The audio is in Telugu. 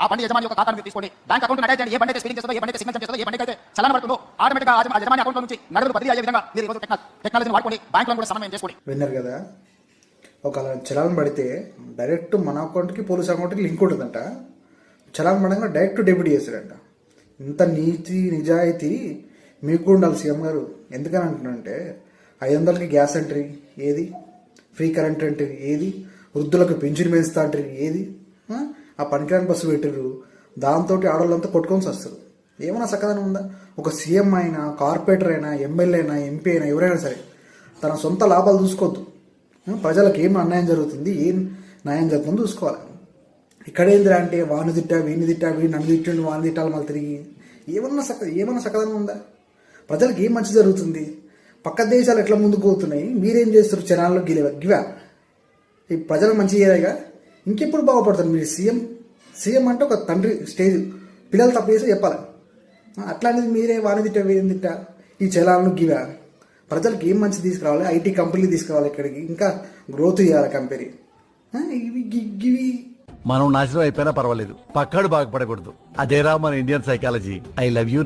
ఆ బండి యజమాని యొక్క ఖాతాను మీరు తీసుకోండి. బ్యాంక్ అకౌంట్ అటాచ్ చేయండి ఏ బండి అయితే స్పీడింగ్ చేస్తుందో ఏ బండి అయితే సిగ్నల్ చేస్తుందో ఏ బండి అయితే చలన పడుతుందో ఆటోమేటిక్గా ఆ యజమాని అకౌంట్ నుంచి నగదు బదిలీ అయ్యే విధంగా మీరు ఈరోజు టెక్నాలజీని వాడుకోండి బ్యాంకులను కూడా సమన్వయం చేసుకోండి. విన్నారు కదా? ఒక చలాన్ పడితే డైరెక్ట్ మన అకౌంట్కి పోలీస్ అకౌంట్కి లింక్ ఉంటుందంట. చలాన్ పడంగా డైరెక్ట్ డెబిట్ చేశారంట ఇంత నీతి నిజాయితీ మీకు కూడా ఉండాలి సీఎం గారు. ఎందుకని అంటున్నానంటే ఐదు వందలకి గ్యాస్ ఎంట్రీ ఏది? ఫ్రీ కరెంట్ ఎంట్రీ ఏది? వృద్ధులకు పెన్షన్ పెంచుతా అంటారు ఏది? ఆ? పనికిరాని బస్సు పెట్టారు దాంతో ఆడవాళ్ళంతా కొట్టుకొని వస్తారు ఏమైనా సకదనం ఉందా? ఒక సీఎం అయినా కార్పొరేటర్ అయినా ఎమ్మెల్యే అయినా ఎంపీ అయినా ఎవరైనా సరే తన సొంత లాభాలు చూసుకోవద్దు ప్రజలకు ఏం అన్యాయం జరుగుతుంది ఏం న్యాయం జరుగుతుందో చూసుకోవాలి. ఇక్కడేందిరా అంటే వాణి తిట్టా వీణి తిట్టా వీడి నన్ను తిట్టిండు వాణి తిట్టాలి మళ్ళీ తిరిగి. ఏమన్నా సక ఏమన్నా సకదనం ఉందా? ప్రజలకు ఏం మంచి జరుగుతుంది? పక్క దేశాలు ఎట్లా ముందుకు పోతున్నాయి? మీరేం చేస్తారు? జనాల్లో గిలే గివా ఈ ప్రజలకు మంచి చేయలేగా? ఇంకెప్పుడు బాగుపడతారు? మీరు సీఎం సీఎం అంటే ఒక తండ్రి స్టేజ్. పిల్లలు తప్పు చేసి చెప్పాలి. అట్లాంటిది మీరే వాణి తిట్ట వీని తిట్ట. ఈ చలాలను గివా ప్రజలకు ఏం మంచి తీసుకురావాలి? ఐటీ కంపెనీలు తీసుకురావాలి ఇక్కడికి. ఇంకా గ్రోత్ చేయాలి కంపెనీ. ఇవి గివి. మనం నాశనం అయిపోయినా పర్వాలేదు. పక్కాడు బాగుపడకూడదు. అదేరా మన Indian psychology. I love you.